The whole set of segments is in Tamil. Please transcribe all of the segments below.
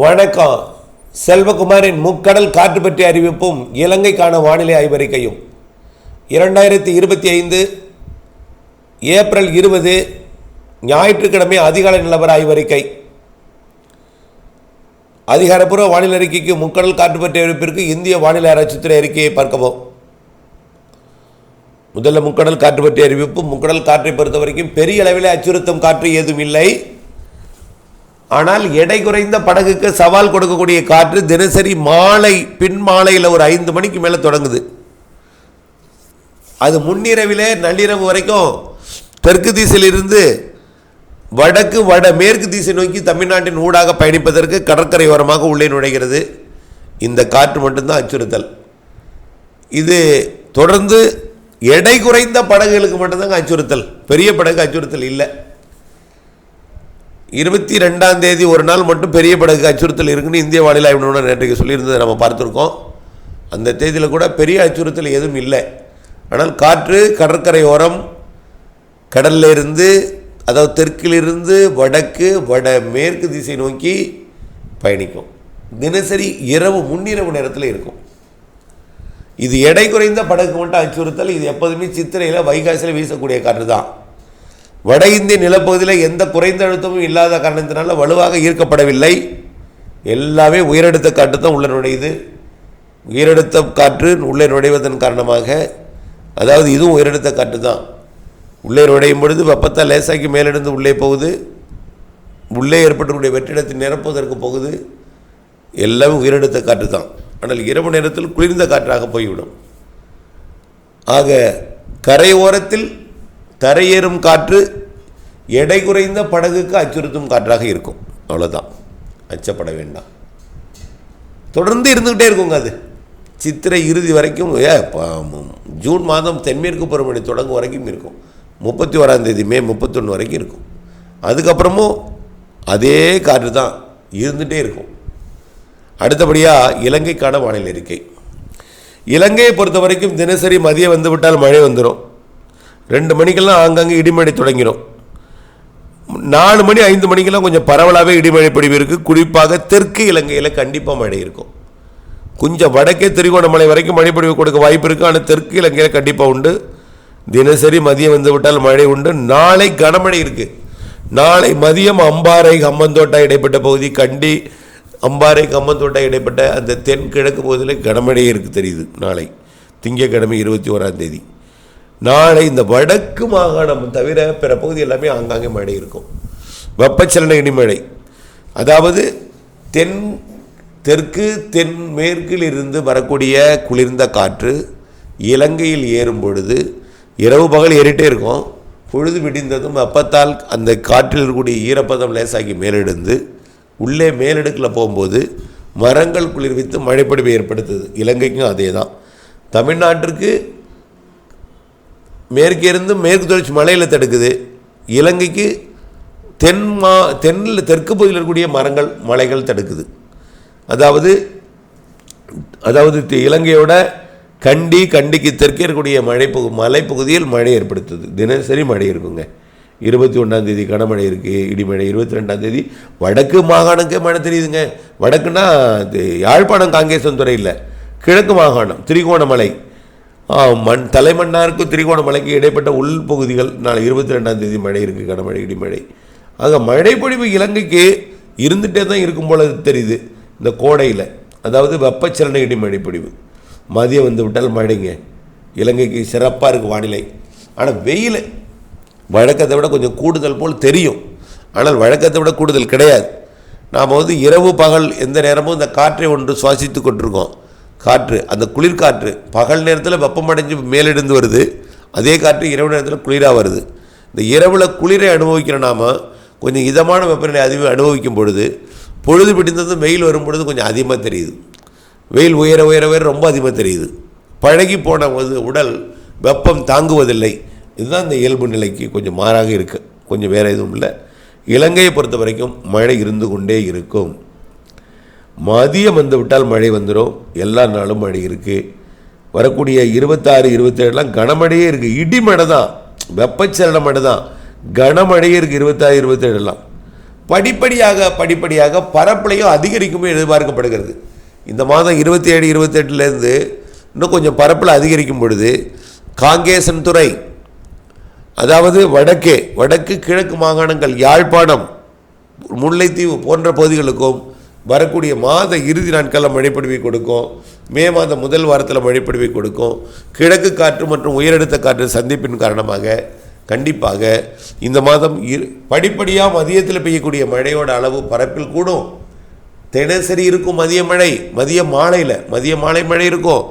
வணக்கம். செல்வகுமாரின் முக்கடல் காற்று பற்றிய அறிவிப்பும் இலங்கைக்கான வானிலை ஆய்வறிக்கையும். இரண்டாயிரத்தி இருபத்தி ஐந்து ஏப்ரல் இருபது ஞாயிற்றுக்கிழமை அதிகாலை நிலவர ஆய்வறிக்கை. அதிகாரப்பூர்வ வானிலை அறிக்கைக்கு முக்கடல் காற்று பற்றிய அறிவிப்பிற்கு இந்திய வானிலை ஆராய்ச்சித்துறை அறிக்கையை பார்க்கவும். முதல்ல முக்கடல் காற்று பற்றிய அறிவிப்பு முக்கடல் காற்றை பொறுத்த வரைக்கும் பெரிய அளவில் அச்சுறுத்தும் காற்று ஏதும் இல்லை. ஆனால் எடை குறைந்த படகுக்கு சவால் கொடுக்கக்கூடிய காற்று தினசரி மாலை பின் மாலையில் ஒரு ஐந்து மணிக்கு மேலே தொடங்குது. அது முன்னிரவிலே நள்ளிரவு வரைக்கும் தெற்கு திசையிலிருந்து வடக்கு வட மேற்கு திசை நோக்கி தமிழ்நாட்டின் ஊடாக பயணிப்பதற்கு கடற்கரை ஓரமாக உள்ளே நுழைகிறது. இந்த காற்று மட்டும்தான் அச்சுறுத்தல். இது தொடர்ந்து எடை குறைந்த படகுகளுக்கு மட்டும்தாங்க அச்சுறுத்தல். பெரிய படகு அச்சுறுத்தல் இல்லை. இருபத்தி ரெண்டாம் தேதி ஒரு நாள் மட்டும் பெரிய படகு அச்சுறுத்தல் இருக்குன்னு இந்திய வானிலை ஆய்வு நிறுவனம் நேற்றைக்கு சொல்லியிருந்ததை நம்ம பார்த்துருக்கோம். அந்த தேதியில் கூட பெரிய அச்சுறுத்தல் எதுவும் இல்லை. ஆனால் காற்று கடற்கரை ஓரம் கடல்ல இருந்து அதாவது தெற்கிலிருந்து வடக்கு வட மேற்கு திசை நோக்கி பயணிக்கும். தினசரி இரவு முன்னிரவு நேரத்தில் இருக்கும். இது எடை குறைந்த படகு மட்டும் அச்சுறுத்தல் இது எப்போதுமே சித்திரையில் வைகாசியில் வீசக்கூடிய காற்று தான். வட இந்திய நிலப்பகுதியில் எந்த குறைந்த அழுத்தமும் இல்லாத காரணத்தினால வலுவாக ஈர்க்கப்படவில்லை. எல்லாமே உயரடுத்த காற்று தான் உள்ளே நுழையுது. உயரடுத்த காற்று உள்ளே நுழைவதன் காரணமாக அதாவது இதுவும் உயரடுத்த காற்று தான். உள்ளே நுழையும் பொழுது வெப்பத்தை லேசாக்கி மேலெடுந்து உள்ளே போகுது. உள்ளே ஏற்பட்டக்கூடிய வெற்றிடத்தை நிரப்புவதற்கு போகுது. எல்லாமே உயரெடுத்த காற்று தான். ஆனால் இரவு நேரத்தில் குளிர்ந்த காற்றாக போய்விடும். ஆக கரையோரத்தில் தரையேறும் காற்று எடை குறைந்த படகுக்கு அச்சுறுத்தும் காற்றாக இருக்கும். அவ்வளோதான் அச்சப்பட வேண்டாம். தொடர்ந்து இருந்துக்கிட்டே இருக்குங்க அது. சித்திரை இறுதி வரைக்கும் ஏ ஜூன் மாதம் தென்மேற்கு பருவமழை தொடங்கும் வரைக்கும் இருக்கும். முப்பத்தி ஓராந்தேதி மே முப்பத்தொன்று வரைக்கும் இருக்கும். அதுக்கப்புறமும் அதே காற்று தான் இருந்துகிட்டே இருக்கும். அடுத்தபடியாக இலங்கைக்கான வானிலை அறிக்கை. இலங்கையை பொறுத்த வரைக்கும் தினசரி மதியம் வந்துவிட்டால் மழை வந்துடும் ரெண்டு மணிக்கெல்லாம் அங்கங்கே இடிமழை தொடங்கிடும் நாலு மணி ஐந்து மணிக்கெல்லாம் கொஞ்சம் பரவலாகவே இடிமழை பொழிவு இருக்குது குறிப்பாக தெற்கு இலங்கையில் கண்டிப்பாக மழை இருக்கும். கொஞ்சம் வடக்கே திரிகோணமலை வரைக்கும் மழைப்பொழிவு கொடுக்க வாய்ப்பு இருக்குது ஆனால் தெற்கு இலங்கையில் கண்டிப்பாக உண்டு. தினசரி மதியம் வந்து விட்டால் மழை உண்டு. நாளை கனமழை இருக்குது நாளை மதியம் அம்பாறை கம்மந்தோட்டா இடைப்பட்ட பகுதி கண்டி அம்பாறை கம்மந்தோட்டா இடைப்பட்ட அந்த தென்கிழக்கு பகுதியில் கனமழை இருக்குது தெரியுது. நாளை திங்கட்கிழமை இருபத்தி ஓராம் தேதி. நாளை இந்த வடக்கு மாகாணம் தவிர பிற பகுதி எல்லாமே ஆங்காங்கே மழை இருக்கும். வெப்பச்சலன இடிமழை. அதாவது தென் தெற்கு தென் மேற்கில் இருந்து வரக்கூடிய குளிர்ந்த காற்று இலங்கையில் ஏறும் பொழுது இரவு பகல் ஏறிட்டே இருக்கும். பொழுது விடிந்ததும் வெப்பத்தால் அந்த காற்றில் இருக்கக்கூடிய ஈரப்பதம் லேசாகி மேலெடுந்து உள்ளே மேலடுக்கில் போகும்போது மரங்கள் குளிர்வித்து மழைப்பொழிவை ஏற்படுத்துது. இலங்கைக்கும் அதே தான் தமிழ்நாட்டிற்கு மேற்கேருந்து மேற்கு தொடர்ச்சி மலையில் தடுக்குது. இலங்கைக்கு தென் மா தென்னில் தெற்கு பகுதியில் இருக்கக்கூடிய மரங்கள் மலைகள் தடுக்குது. அதாவது அதாவது இலங்கையோட கண்டி கண்டிக்கு தெற்கே இருக்கக்கூடிய மழைப்பகு மலைப்பகுதியில் மழை ஏற்படுத்துது. தினசரி மழை இருக்குங்க. இருபத்தி ஒன்றாம் தேதி கனமழை இருக்குது இடிமழை இருபத்தி ரெண்டாம் தேதி. வடக்கு மாகாணக்கே மழை தெரியுதுங்க. வடக்குன்னா இது யாழ்ப்பாணம் காங்கேசன்துறை இல்லை கிழக்கு மாகாணம் திரிகோணமலை. மண் தலைமன்னாருக்கும் திரிகோணமலைக்கு இடைப்பட்ட உள்பகுதிகள் நாளை இருபத்தி ரெண்டாம் தேதி மழை இருக்குது கனமழை இடிமழை ஆக மழைப்பொழிவு இலங்கைக்கு இருந்துகிட்டே தான் இருக்கும் போல தெரியுது இந்த கோடையில். அதாவது வெப்பச்சலன இடி மழைப்பொழிவு மதியம் வந்து விட்டால் மழைங்க. இலங்கைக்கு சிறப்பாக இருக்குது வானிலை. ஆனால் வெயில் வழக்கத்தை விட கொஞ்சம் கூடுதல் போல் தெரியும். ஆனால் வழக்கத்தை விட கூடுதல் கிடையாது. நாம் வந்து இரவு பகல் எந்த நேரமும் இந்த காற்றை ஒன்று சுவாசித்து கொண்டிருக்கோம். காற்று அந்த குளிர்காற்று பகல் நேரத்தில் வெப்பமடைஞ்சு மேலெடுந்து வருது அதே காற்று இரவு நேரத்தில் குளிராக வருது. இந்த இரவில் குளிரை அனுபவிக்கிற நாம கொஞ்சம் இதமான வெப்பநிலை அதிகம் அனுபவிக்கும் பொழுது பொழுது பிடிந்ததும் வெயில் வரும் பொழுது கொஞ்சம் அதிகமாக தெரியுது. வெயில் உயர உயர உயர ரொம்ப அதிகமாக தெரியுது. பழகி போன உடல் வெப்பம் தாங்குவதில்லை. இதுதான் இந்த இயல்பு நிலைக்கு கொஞ்சம் மாறாக இருக்குது கொஞ்சம் வேறு எதுவும் இல்லை. இலங்கையை பொறுத்த வரைக்கும் மழை இருந்து கொண்டே இருக்கும். மதியம் வந்து விட்டால் மழை வந்துடும் எல்லா நாளும் மழை இருக்குது வரக்கூடிய இருபத்தாறு இருபத்தேழுலாம் கனமழையே இருக்குது இடிமழை தான். வெப்பச்சலன மழை தான். கனமழையே இருக்குது இருபத்தாறு இருபத்தேழுலாம். படிப்படியாக படிப்படியாக பரப்பளையும் அதிகரிக்குமே எதிர்பார்க்கப்படுகிறது. இந்த மாதம் இருபத்தி ஏழு இருபத்தெட்டுலேருந்து இன்னும் கொஞ்சம் பரப்பில் அதிகரிக்கும் பொழுது காங்கேசன் துறை அதாவது வடக்கே வடக்கு கிழக்கு மாகாணங்கள் யாழ்ப்பாணம் முல்லைத்தீவு போன்ற பகுதிகளுக்கும் வரக்கூடிய மாத இறுதி நாட்களில் மழைப்பொழிவை கொடுக்கும். மே மாதம் முதல் வாரத்தில் மழைப்பொழிவை கொடுக்கும். கிழக்கு காற்று மற்றும் உயரடுத்த காற்று சந்திப்பின் காரணமாக கண்டிப்பாக இந்த மாதம் இரு படிப்படியாக மதியத்தில் பெய்யக்கூடிய மழையோட அளவு பரப்பில் கூடும். தினசரி இருக்கும் மதிய மழை மதிய மாலையில் மதிய மாலை மழை இருக்கும்.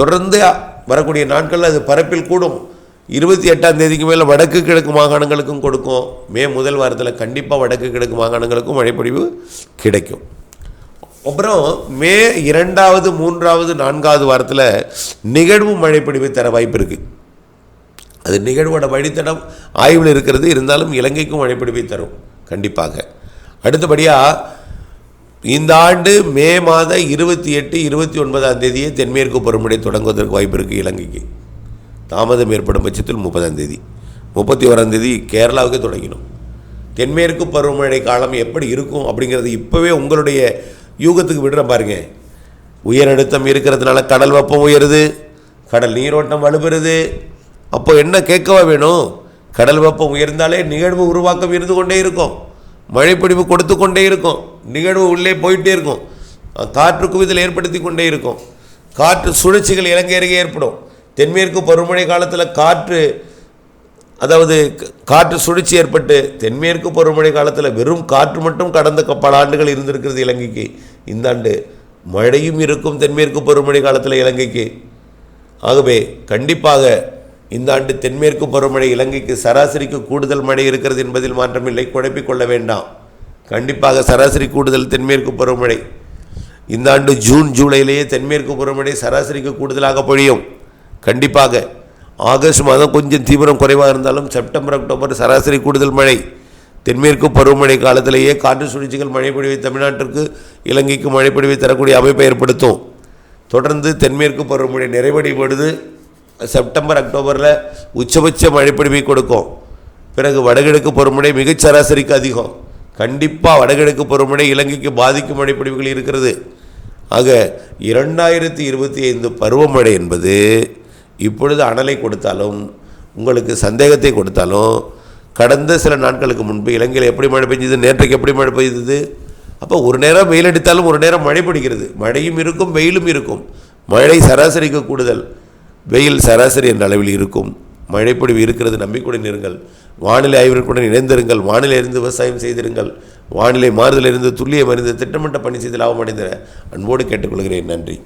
தொடர்ந்து வரக்கூடிய நாட்களில் அது பரப்பில் கூடும். இருபத்தி எட்டாம் தேதிக்கு மேலே வடக்கு கிழக்கு மாகாணங்களுக்கும் கொடுக்கும். மே முதல் வாரத்தில் கண்டிப்பாக வடக்கு கிழக்கு மாகாணங்களுக்கும் மழைப்பொழிவு கிடைக்கும். அப்புறம் மே இரண்டாவது மூன்றாவது நான்காவது வாரத்தில் நிகழ்வு மழைப்பொழிவு தர வாய்ப்பு இருக்குது அது நிகழ்வோட வழித்தடம் ஆய்வில் இருக்கிறது. இருந்தாலும் இலங்கைக்கும் மழைப்பொழிவை தரும். கண்டிப்பாக. அடுத்தபடியாக இந்த ஆண்டு மே மாத இருபத்தி எட்டு இருபத்தி ஒன்பதாம் தேதியே தென்மேற்கு பருவமழை தொடங்குவதற்கு வாய்ப்பு இருக்குது இலங்கைக்கு. தாமதம் ஏற்படும் பட்சத்தில் முப்பதாம் தேதி. முப்பத்தி ஓராம் தேதி கேரளாவுக்கு தொடங்கினோம் தென்மேற்கு பருவமழை காலம் எப்படி இருக்கும் அப்படிங்கிறது இப்போவே உங்களுடைய யூகத்துக்கு விடுற பாருங்க. உயரழுத்தம் இருக்கிறதுனால கடல் வெப்பம் உயருது கடல் நீரோட்டம் வலுப்பெறுது. அப்போ என்ன கேட்கவா வேணும்? கடல் வெப்பம் உயர்ந்தாலே நிகழ்வு உருவாக்கம் இருந்து கொண்டே இருக்கும். மழைப்பொழிவு கொடுத்து கொண்டே இருக்கும். நிகழ்வு உள்ளே போயிட்டே இருக்கும். காற்று குவிதல் ஏற்படுத்தி கொண்டே இருக்கும். காற்று சுழற்சிகள் இலங்கை ஏற்படும். தென்மேற்கு பருவமழை காலத்தில் காற்று அதாவது க- காற்று சுழற்சி ஏற்பட்டு தென்மேற்கு பருவமழை காலத்தில் வெறும் காற்று மட்டும் கடந்த பல ஆண்டுகள் இருந்திருக்கிறது இலங்கைக்கு. இந்த ஆண்டு மழையும் இருக்கும் தென்மேற்கு பருவமழை காலத்தில் இலங்கைக்கு. ஆகவே கண்டிப்பாக இந்த ஆண்டு தென்மேற்கு பருவமழை இலங்கைக்கு சராசரிக்கு கூடுதல் மழை இருக்கிறது என்பதில் மாற்றமில்லை குழப்பிக் கொள்ள வேண்டாம். கண்டிப்பாக சராசரி கூடுதல் தென்மேற்கு பருவமழை. இந்த ஆண்டு ஜூன் ஜூலையிலேயே தென்மேற்கு பருவமழை சராசரிக்கு கூடுதலாக பொழியும். கண்டிப்பாக ஆகஸ்ட் மாதம் கொஞ்சம் தீவிரம் குறைவாக இருந்தாலும் செப்டம்பர் அக்டோபர் சராசரி கூடுதல் மழை. தென்மேற்கு பருவமழை காலத்திலேயே காற்று சுழற்சிகள் மழை பொழிவை தமிழ்நாட்டிற்கு இலங்கைக்கு மழை பொழிவை தரக்கூடிய அமைப்பை ஏற்படுத்தும். தொடர்ந்து தென்மேற்கு பருவமழை நிறைவடைபடுது செப்டம்பர் அக்டோபரில் உச்சபட்ச மழைப்பொழிவை கொடுக்கும். பிறகு வடகிழக்கு பருவமழை மிகச் சராசரிக்கு அதிகம். கண்டிப்பாக வடகிழக்கு பருவமழை இலங்கைக்கு பாதிக்கும் மழைப்பொழிவுகள் இருக்கிறது. ஆக இரண்டாயிரத்தி இருபத்தி ஐந்து பருவமழை என்பது இப்பொழுது அனலை கொடுத்தாலும் உங்களுக்கு சந்தேகத்தை கொடுத்தாலும் கடந்த சில நாட்களுக்கு முன்பு இலங்கையில் எப்படி மழை பெஞ்சது நேற்றைக்கு எப்படி மழை பெய்தது? அப்போ ஒரு நேரம் வெயில் அடித்தாலும் ஒரு நேரம் மழை பிடிக்கிறது. மழையும் இருக்கும் வெயிலும் இருக்கும். மழை சராசரிக்கு கூடுதல். வெயில் சராசரி என்ற அளவில் இருக்கும். மழைப்பொழிவு இருக்கிறது நம்பிக்கையுடன் இருங்கள். வானிலை ஆய்விற்குடன் இணைந்திருங்கள். வானிலை இருந்து விவசாயம் செய்திருங்கள். வானிலை மாறுதலிருந்து துல்லியம் அறிந்து திட்டமிட்ட பணி செய்து லாபம் அடைந்த அன்போடு கேட்டுக்கொள்கிறேன். நன்றி.